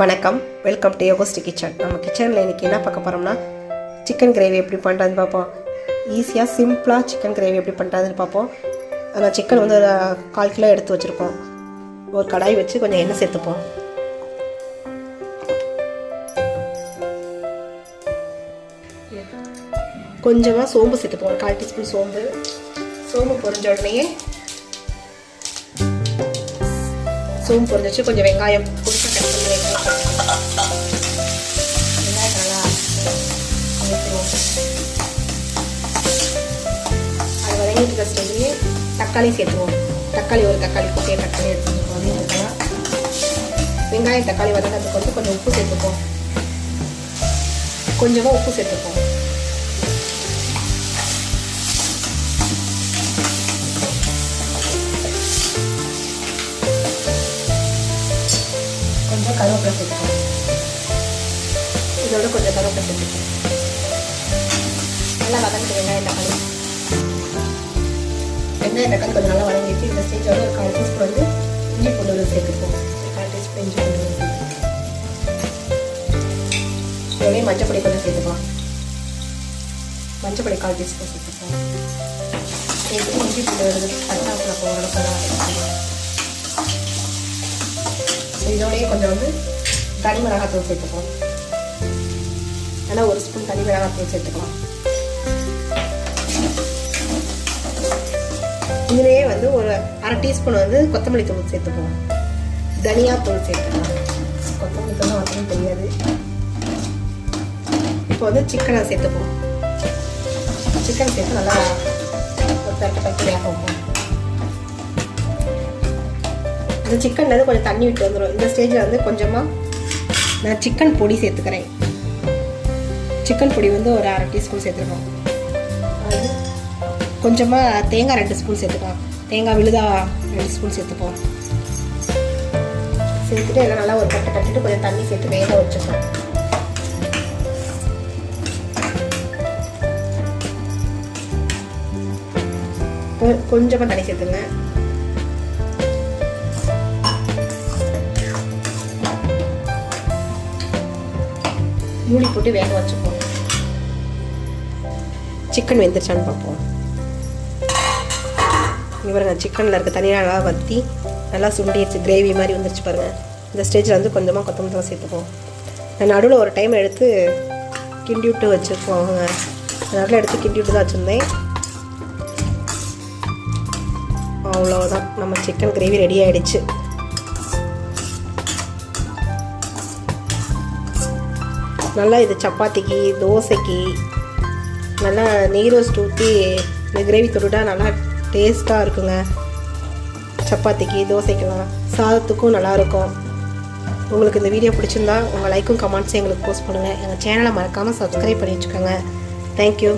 வணக்கம். Welcome to யோகோஸ்டி kitchen நம்ம கிச்சனில் இன்றைக்கி என்ன பார்க்க போகிறோம்னா சிக்கன் கிரேவி எப்படி பண்ணுறதுன்னு பார்ப்போம். ஈஸியாக சிம்பிளாக சிக்கன் கிரேவி எப்படி பண்ணுறதுன்னு பார்ப்போம். அந்த சிக்கன் வந்து ஒரு கால் கிலோ எடுத்து வச்சுருக்கோம் ஒரு கடாய் வச்சு கொஞ்சம் எண்ணெய் சேர்த்துப்போம். கொஞ்சமாக சோம்பு சேர்த்துப்போம். ஒரு கால் டீஸ்பூன் சோம்பு. சோம்பு பொறிஞ்ச உடனேயே சோம்பு பொறிஞ்சிச்சு கொஞ்சம் வெங்காயம் அது வதங்கிட்டு தக்காளி சேர்த்துவோம் தக்காளி ஒரு தக்காளி குட்டிய தக்காளி எடுத்துக்கோங்க அப்படின்னு சேர்க்கலாம் வெங்காயம் தக்காளி வதங்கிறதுக்கு வந்து கொஞ்சம் உப்பு சேர்த்துப்போம். கொஞ்சமாக உப்பு சேர்த்துப்போம். கொஞ்சம் கருவேப்பிலை சேர்த்துப்போம். இதோட கொஞ்சம் கருவேப்பிலை சேர்த்துப்போம். நல்லா வதங்கிட்டு வெங்காயம் தக்காளி. வெங்காயம் தக்காளி கொஞ்சம் நல்லா வதங்கிட்டு இந்த ஸ்டேஜோட ஒரு கால் டீஸ்பூன் வந்து இஞ்சி பூண்டு விழுது சேர்த்துப்போம் கால் டீஸ்பூன் இஞ்சி பூண்டு விழுது இதோடய கொஞ்சம் சேர்த்துப்போம் மஞ்சப்பொடி கால் டீஸ்பூன் சேர்த்துப்போம் சேர்த்து இஞ்சி பூண்டு பட்டாசில் பட்டாசுல போகிறதுக்கு இதோடய கொஞ்சம் வந்து தனி மிளகாத்தூள் சேர்த்துப்போம். ஆனால் ஒரு ஸ்பூன் தனி மிளகாத்தூள் சேர்த்துக்கலாம். இதுலேயே வந்து ஒரு அரை டீஸ்பூன் வந்து கொத்தமல்லி தூள் சேர்த்துப்போம் தனியா தூள் சேர்த்துக்கலாம். கொத்தமல்லி தூள் மட்டும் தெரியாது. இப்போ வந்து சிக்கனை சேர்த்துப்போம் சிக்கன் சேர்த்து நல்லா ஒரு தட்டு பச்சையாக போகும் இந்த சிக்கன்லேருந்து கொஞ்சம் தண்ணி விட்டு வந்துடும் இந்த ஸ்டேஜில் வந்து கொஞ்சமாக நான் சிக்கன் பொடி சேர்த்துக்கிறேன். சிக்கன் பொடி வந்து ஒரு அரை டீஸ்பூன் சேர்த்துருக்கோம் கொஞ்சமாக தேங்காய் ரெண்டு ஸ்பூன் சேர்த்துக்கலாம். தேங்காய் விழுதா ரெண்டு ஸ்பூன் சேர்த்துப்போம். சேர்த்துட்டு எல்லாம் நல்லா ஒரு கட்டு கட்டிட்டு கொஞ்சம் தண்ணி சேர்த்து வேக வச்சுப்போம் கொஞ்சமாக தண்ணி சேர்த்துங்க. மூடி போட்டு வேக வச்சுப்போம். சிக்கன் வெந்துருச்சான்னு பார்ப்போம். இவருங்க சிக்கனில் இருக்க தனியாக நல்லா வற்றி நல்லா சுண்டிடுச்சு கிரேவி மாதிரி வந்துருச்சு பாருங்கள் இந்த ஸ்டேஜில் வந்து கொஞ்சமாக கொத்தமல்லி சேர்த்துப்போம். நான் நடுவில் ஒரு டைம் எடுத்து கிண்டி விட்டு வச்சுருப்போம் நடுவில் எடுத்து கிண்டி விட்டு தான் வச்சுருந்தேன். அவ்வளோதான் நம்ம சிக்கன் கிரேவி ரெடி ஆகிடுச்சு நல்லா இது சப்பாத்திக்கு தோசைக்கு நல்லா நெய் ரோஸ்ட் ஊற்றி இந்த கிரேவி தொட்டுட்டா நல்லா டேஸ்ட்டாக இருக்குங்க. சப்பாத்திக்கு தோசைக்கெல்லாம் சாதத்துக்கும் நல்லாயிருக்கும். உங்களுக்கு இந்த வீடியோ பிடிச்சிருந்தா உங்கள் லைக்கும் கமெண்ட்ஸும் எங்களுக்கு போஸ்ட் பண்ணுங்கள் எங்கள் சேனலை மறக்காமல் சப்ஸ்கிரைப் பண்ணி வச்சுக்கோங்க. தேங்க்யூ